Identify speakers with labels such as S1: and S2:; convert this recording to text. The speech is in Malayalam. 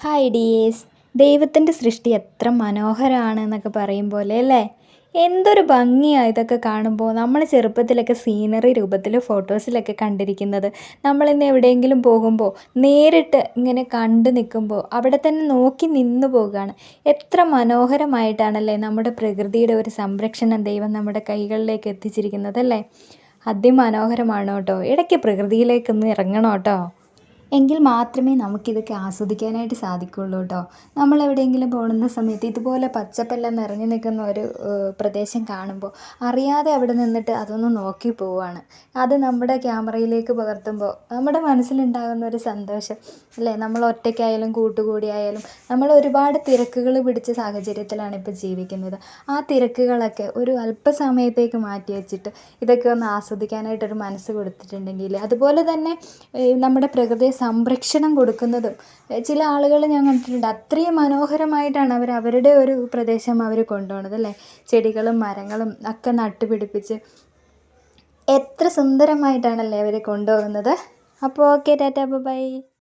S1: ഹായ് ഡിയേസ് ദൈവത്തിന്റെ സൃഷ്ടി എത്ര മനോഹരമാണ് എന്നൊക്കെ പറയും പോലെ അല്ലേ? എന്തൊരു ഭംഗിയാണ് ഇതൊക്കെ കാണുമ്പോൾ നമ്മൾ ചെറുപ്പത്തിലൊക്കെ സീനറി രൂപത്തിൽ ഫോട്ടോസിലൊക്കെ കണ്ടിരിക്കുന്നത്. നമ്മളിന്ന് എവിടെയെങ്കിലും പോകുമ്പോൾ നേരിട്ട് ഇങ്ങനെ കണ്ടു നിൽക്കുമ്പോൾ അവിടെ തന്നെ നോക്കി നിന്നു പോവുകയാണ് എത്ര മനോഹരമായിട്ടാണല്ലേ നമ്മുടെ പ്രകൃതിയുടെ ഒരു സംരക്ഷണം ദൈവം നമ്മുടെ കൈകളിലേക്ക് എത്തിച്ചിരിക്കുന്നത് അല്ലേ? അതിമനോഹരമാണ് കേട്ടോ. ഇടയ്ക്ക് പ്രകൃതിയിലേക്കൊന്ന് ഇറങ്ങണം എങ്കിൽ മാത്രമേ നമുക്കിതൊക്കെ ആസ്വദിക്കാനായിട്ട് സാധിക്കുകയുള്ളൂ കേട്ടോ. നമ്മൾ എവിടെയെങ്കിലും പോകുന്ന സമയത്ത് ഇതുപോലെ പച്ചപ്പെല്ലാം നിറഞ്ഞു നിൽക്കുന്ന ഒരു പ്രദേശം കാണുമ്പോൾ അറിയാതെ അവിടെ നിന്നിട്ട് അതൊന്ന് നോക്കി പോവുകയാണ്. അത് നമ്മുടെ ക്യാമറയിലേക്ക് പകർത്തുമ്പോൾ നമ്മുടെ മനസ്സിലുണ്ടാകുന്ന ഒരു സന്തോഷം അല്ലേ? നമ്മൾ ഒറ്റയ്ക്കായാലും കൂട്ടുകൂടിയായാലും നമ്മൾ ഒരുപാട് തിരക്കുകൾ പിടിച്ച സാഹചര്യത്തിലാണ് ഇപ്പോൾ ജീവിക്കുന്നത്. ആ തിരക്കുകളൊക്കെ ഒരു അല്പസമയത്തേക്ക് മാറ്റി വെച്ചിട്ട് ഇതൊക്കെ ഒന്ന് ആസ്വദിക്കാനായിട്ടൊരു മനസ്സ് കൊടുത്തിട്ടുണ്ടെങ്കിൽ അതുപോലെ തന്നെ നമ്മുടെ പ്രകൃതിയെ സംരക്ഷണം കൊടുക്കുന്നതും ചില ആളുകൾ ഞാൻ കണ്ടിട്ടുണ്ട് അത്രയും മനോഹരമായിട്ടാണ് അവർ അവരുടെ ഒരു പ്രദേശം അവർ കൊണ്ടുപോകുന്നത് അല്ലേ? ചെടികളും മരങ്ങളും ഒക്കെ നട്ടുപിടിപ്പിച്ച് എത്ര സുന്ദരമായിട്ടാണല്ലേ അവർ കൊണ്ടുപോകുന്നത്. അപ്പോൾ ഓക്കെ ടാറ്റാ ബൈ